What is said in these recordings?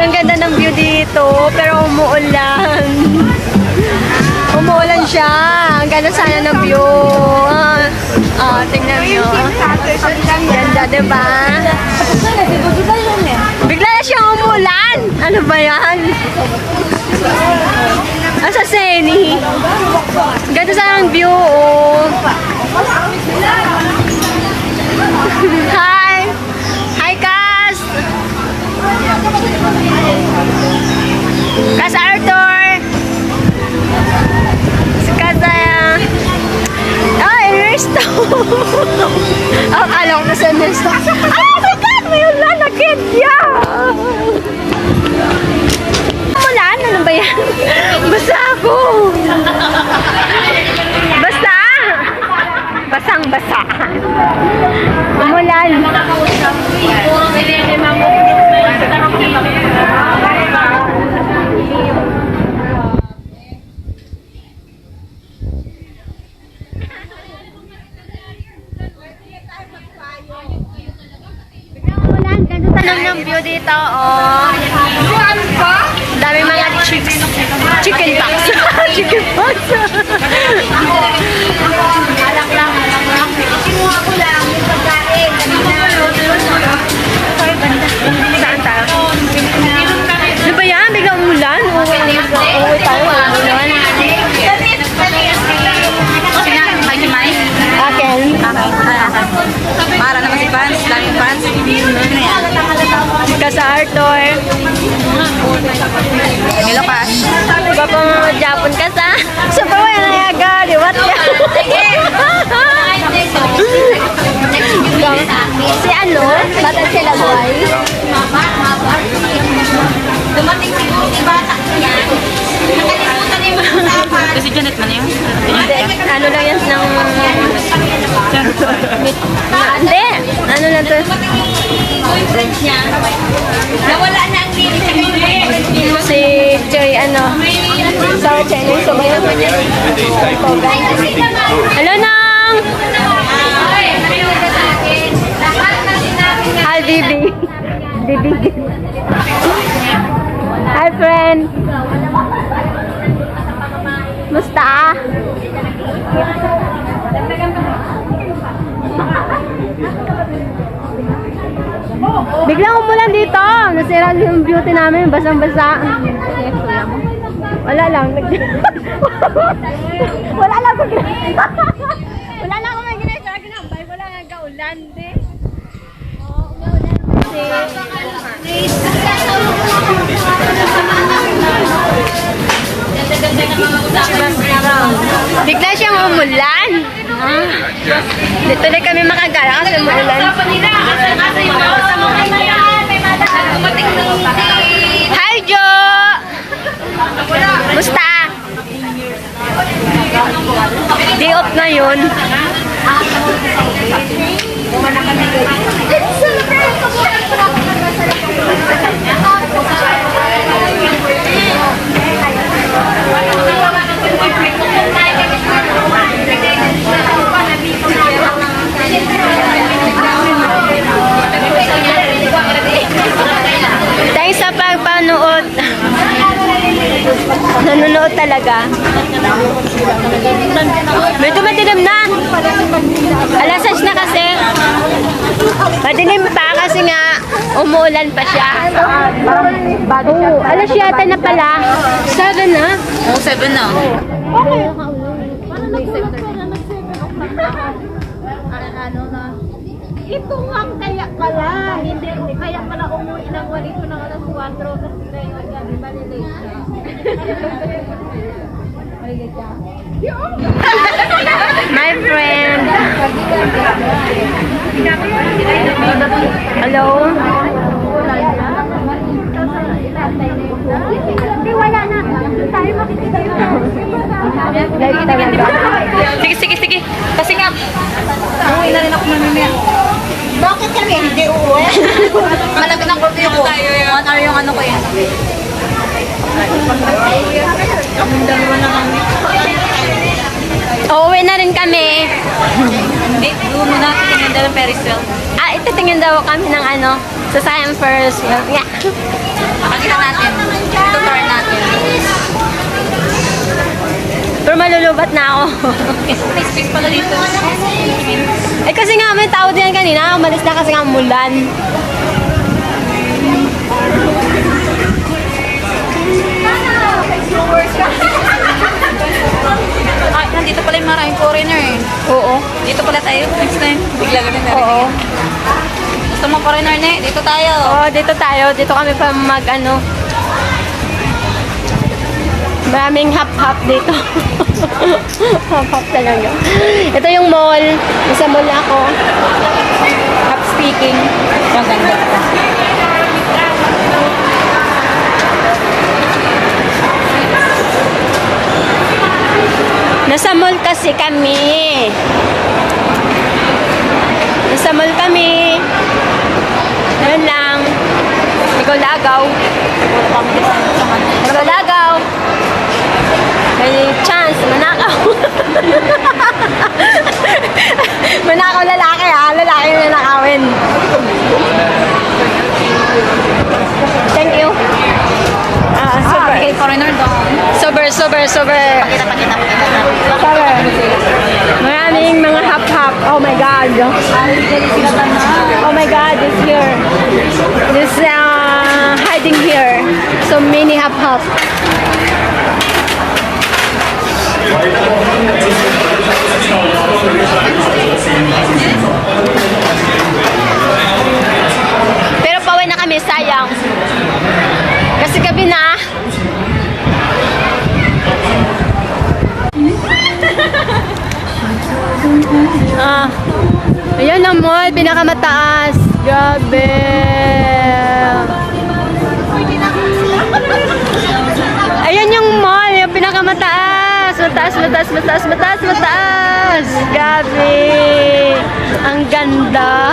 Ang ganda ng view dito, pero umuulan. Umuulan siya. Ang ganda sana ng view. Ah, ah tingnan nyo. Ganda, diba? Bigla na siyang umulan. Ano ba yan? Asa Seni? Ganda sana ng view. Oh. Hi! Hi, Cas! Pang Japon ka sa. Super wala na yaga. Liwat ka. si ano? Batang sila boy. Dumating siguro si bata niya. Nakalimutan yung mga usapan. Kasi Janet man yun. Hindi. Ano lang yan ng... Hindi. Ano lang to? Sa Chinese. So, yun. Hello, Nang! Hi, Bibi. Bibi. Hi, friend. Musta? Biglang umulan dito. Nasira yung beauty namin. Basang-basa. Wala lang. Wala lang. Pag- Wala lang ako may ginagawa. Ginambay. Wala nga kaulan. Di. Bigla siyang umulan. Ah. Dito na kami makagala kasi umulan. Hi, Jo! Musta? Day off na yun. Thanks sa pagpanood. Nanonood talaga. Medyo madilim na. Alas 6 na kasi. Madilim pa kasi nga umuulan pa siya. Oo, alas yata na pala. 7 na. Oo, seven na. Ito nga kaya pala, hindi kaya pala umuwi ng wali ko ng alas 4 kasi ngayon gabi ba nilate siya. My friend. Hello? Hindi, wala na. Tayo makikita yun. Live talaga. Sige, sige, sige. Kasi nga, uwi na rin ako mamimaya. Bakit kami hindi uuwi? Malapit ng kurso ko. One hour yung ano ko yan. Uuwi na rin kami. Hindi, doon muna. Tingnan Titingin daw ng Ferris wheel. Ah, ititingin daw kami ng ano, sasakyan first. Yeah. Pakita natin. Ito turn natin. Pero malulubat na ako. May space pala dito. eh kasi nga may tao din kanina, umalis na kasi nga mulan. Ay, nandito pala yung maraming foreigner eh. Oo. Dito pala tayo. Next time. Bigla ganun na Oo. Gusto mo foreigner ne? Dito tayo. Oo, dito tayo. Dito kami pa mag ano. Maraming hap-hap dito. hap-hap talaga. Ito yung mall. Nasa mall ako. Hap speaking. Ang ganda. Nasa mall kasi kami. Nasa mall kami. Yan lang. Ikaw lagaw. Ikaw lagaw. May chance, manakaw lalaki ha. Lalaki na nanakawin. Thank you. Ah, super. Okay, foreigner doon. Super, super, super. Pakita, pakita, pakita. Cover. Maraming mga hap-hap. Oh my God. Oh my God, it's here. This uh, hiding here. So many hap-hap. Pero pauwi na kami, sayang. Kasi gabi na. Ah. Ayan ang mall, pinakamataas. Grabe. Ayan yung mall, yung pinakamataas. Mataas, mataas, mataas, mataas, mataas. Grabe. Ang ganda.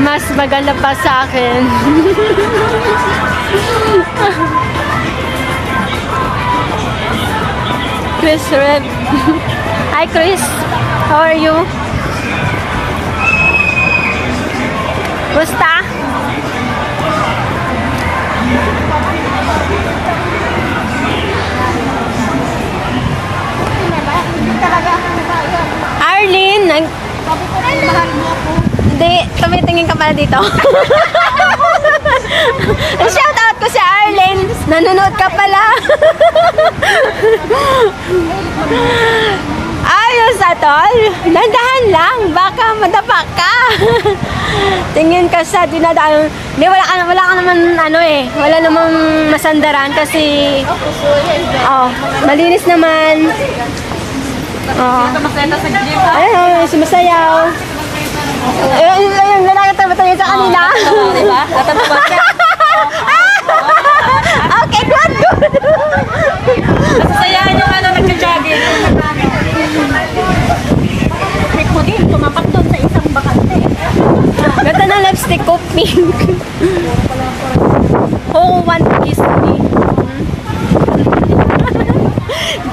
Mas maganda pa sa akin. Chris Rev. Hi Chris, how are you? Gusta? Arlene, nag... Hindi, tumitingin ka pala dito. Shout out ko si Arlene. Nanonood ka pala. Ayos, Atol. Nandahan lang. Baka madapa ka. Tingin ka sa dinadaan. Hindi, wala ka, wala ka naman, ano eh. Wala namang masandaran kasi... Oh, malinis naman. Oh. Sa gym. Ayun, sumasayaw. Ayun, ayun, lalaki tayo tayo sa kanila. Diba? Tatawa siya. okay, good, good. Sasayahan yung ano, nagja-jogging. Trick mo din, tumapak doon sa isang bakante. Ganda ng lipstick ko, pink. Want to kiss me?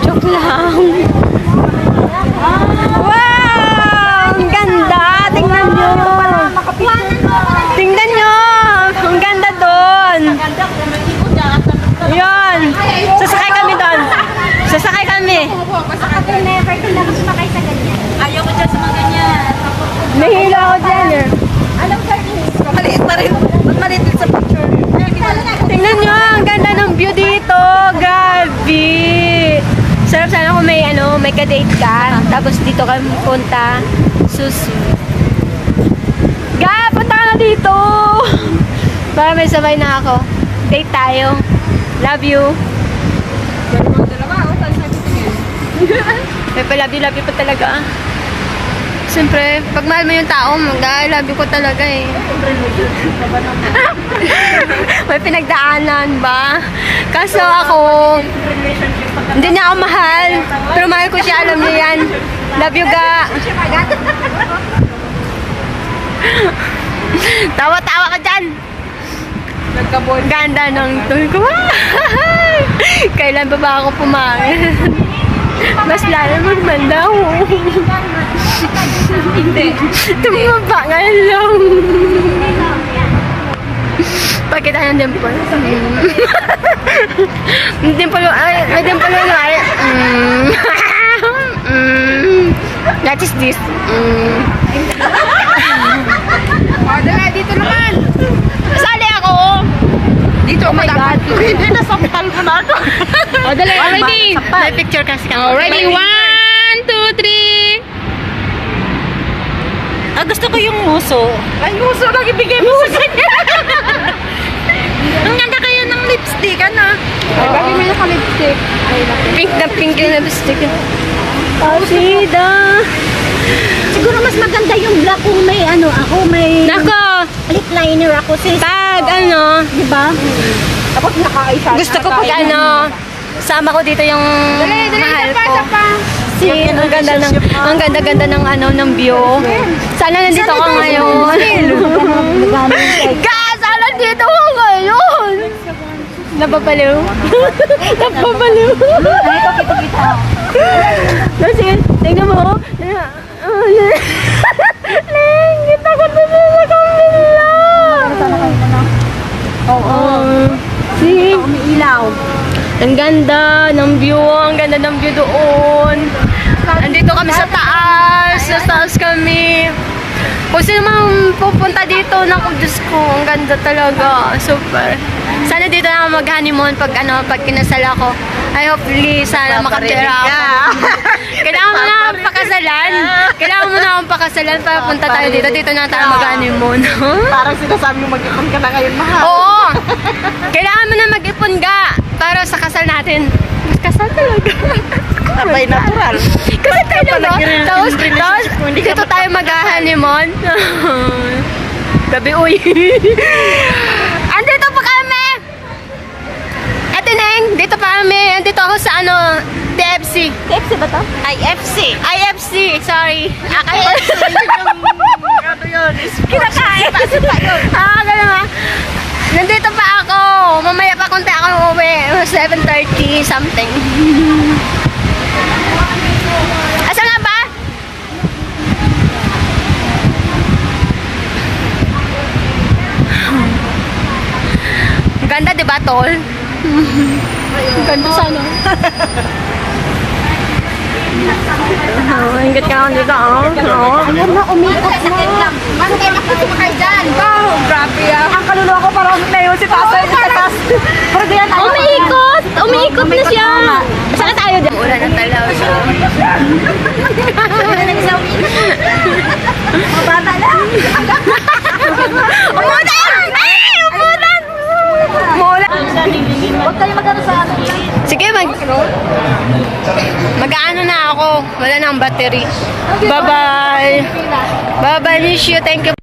Joke lang. Wow! Ang ganda! Tingnan nyo! Tingnan nyo! Ang ganda doon! Yun! Sasakay kami doon! Sasakay kami! Ayaw ko dyan sa mga ganyan. Nahilo ako dyan eh. Maliit pa rin. Ba't maliit din sa picture? Tingnan nyo, ang ganda ng view dito. Grabe. Sarap sana kung may may ka-date ka. Tapos dito ka punta. Sus. Ga, punta ka na dito. Para may sabay na ako. Date tayo. Love you. May pa love you, love you pa talaga. Siyempre, pag mahal mo yung tao, mag-I love you ko talaga eh. May pinagdaanan ba? Kaso ako, hindi niya ako mahal. Pero mahal ko siya, alam niya yan. Love you, ga. Tawa-tawa ka dyan. Ganda ng tour ko. Kailan pa ba ako pumangin? Mas lalo magmanda ako. Hindi. Tumaba nga lang. Pakita ng dimple. Mm. dimple, ay, ay, dimple yung ay. Mm. mm. That is this. Mm. O, dala, dito naman. Sali ako. Dito, Oh my God. Hindi, nasampal mo na ako. Oh, dali. Ready? May picture kasi kami. Oh, ready? One, two, three. Ah, gusto ko yung muso. Ay, muso lang ibigay mo sa kanya. Ang ganda kaya ng lipstick, ano? Ay, bakit may naka-lipstick? Pink na pink yung lipstick. Oh, Sida. Siguro mas maganda yung black kung may ano ako, may Nako, lip liner ako sis. pag ano, Di ba? Tapos naka-eyeshadow. gusto ko pag ano, sama ko dito yung mahal ko. Si, ang ganda ng, ang ganda-ganda ng ano, ng view. Sana nandito ka ngayon. Ka, sana nandito ka ngayon. Napapaliw. Napapaliw. Ay, ito kita kita. No, sige, tingnan mo. Oh, Len, kita ko na sa kabila. Oo. See? Umiilaw. Ang ganda ng view, ang ganda ng view doon. Andito kami sa taas, kami. Kung sino man pupunta dito, naku, Diyos ko, ang ganda talaga. Super. Sana dito na ako mag-honeymoon pag ano, pag kinasal ako. I hopefully, sana makapira ako. Kailangan mo na akong pakasalan. Kailangan mo na akong pakasalan para punta tayo dito. Dito na tayo mag-honeymoon. Parang sinasabi mo mag-ipon ka na ngayon, mahal. Oo! Kailangan mo na mag-ipon ka para sa kasal natin. Kasal talaga. Sabay natural. Kasal talaga. Tapos, tapos, dito tayo mag-honeymoon. Gabi, uy. Andito pa kami! Ate Neng, dito pa kami. Andito ako sa ano, TFC. KFC ba to? IFC. IFC, sorry. Akay ko. Ano yun? Kinakain. ah, ganun ba? Nandito pa ako. Mamaya pa konti ako uuwi. 7.30 something. Asa nga ba? Ganda, di ba, tol? Ganda sana. Oh, ingat ka ako dito, oh. Oh. Ayan na, umikot na. Ano kayo nakasumakay dyan? Grabe ah. Ang kaluluwa ko parang umitayo si Tasa sa taas. Pero diyan tayo. Umiikot! Umiikot na siya! Saan tayo dyan? Ulan na talaw siya. Mabata na. Umulan! Ay! Umulan! Umulan! Huwag kayo magano sa ano. Sige, mag... Mag-ano na ako. Wala na ang battery. Bye-bye! Bye-bye, miss you. Thank you.